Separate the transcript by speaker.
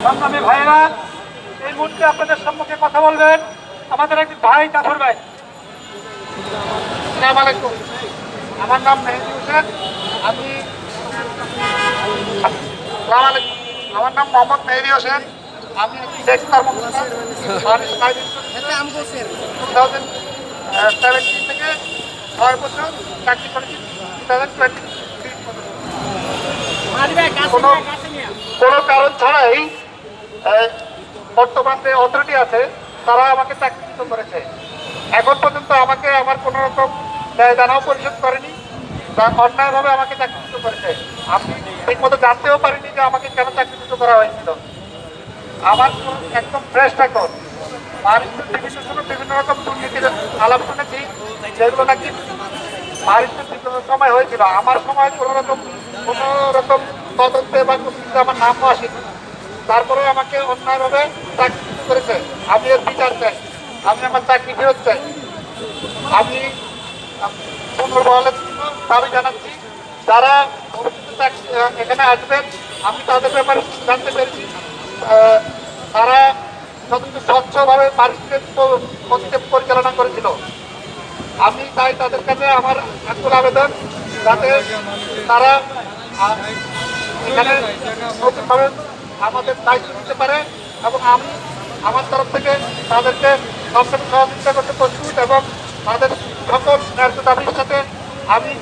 Speaker 1: সংগ্রামী ভাইয়েরা এই মুহূর্তে আপনাদের সম্মুখে কথা বলবেন আমাদের এক ভাই জাফর ভাই। আলাইকুম। আমার নাম মেহেদি হোসেন। আমি আলাইকুম। আমার নাম মোহাম্মদ মেহেদি হোসেন। আমি একটি কর্মকর্তা। টু থাউজেন্ড সেভেন্টিন থেকে ছয় বছর চাকরি করেছি টু থাউজেন্ড টোয়েন্টি কোনো কোনো কারণ ছাড়াই বর্তমান যে অথরিটি আছে, তারা আমাকে চাকরিচ্যুত করেছে। এখন পর্যন্ত আমাকে আমার কোনো রকম দানাও পরিশোধ করেনি বা অন্যায়ভাবে আমাকে চাকরিচ্যুত করেছে। আমি ঠিক মতো জানতেও পারিনি যে আমাকে কেন চাকরিচ্যুত করা হয়েছিল। আমার একদম ফ্রেশ রেকর্ড মানুষের বিভিন্ন রকম দুর্নীতির আলাপ শুনেছি, যেগুলো নাকি সময় হয়েছিল। আমার সময় কোনো রকম কোনো রকম তদন্তে বা কোনো আমার নামও আসেনি। তারপরে আমাকে অন্যায়ভাবে চাকরি করেছে। আমি এর বিচার চাই। আমি আমার চাকরি ফেরত চাই। আমি পুনর্বহলের জন্য দাবি জানাচ্ছি। যারা এখানে আসবেন, আমি তাদের ব্যাপারে জানতে পেরেছি। তারা যথেষ্ট স্বচ্ছভাবে পারিশ্রমিক পরিচালনা করেছিল। আমি তাই তাদের কাছে আমার আকুল আবেদন যাতে তারা এখানে নতুনভাবে আমাদের দায়িত্ব নিতে পারে এবং আমি আমার তরফ থেকে তাদেরকে সবসময় সহযোগিতা করতে প্রস্তুত এবং তাদের সকল ন্যায্য দাবির সাথে আমি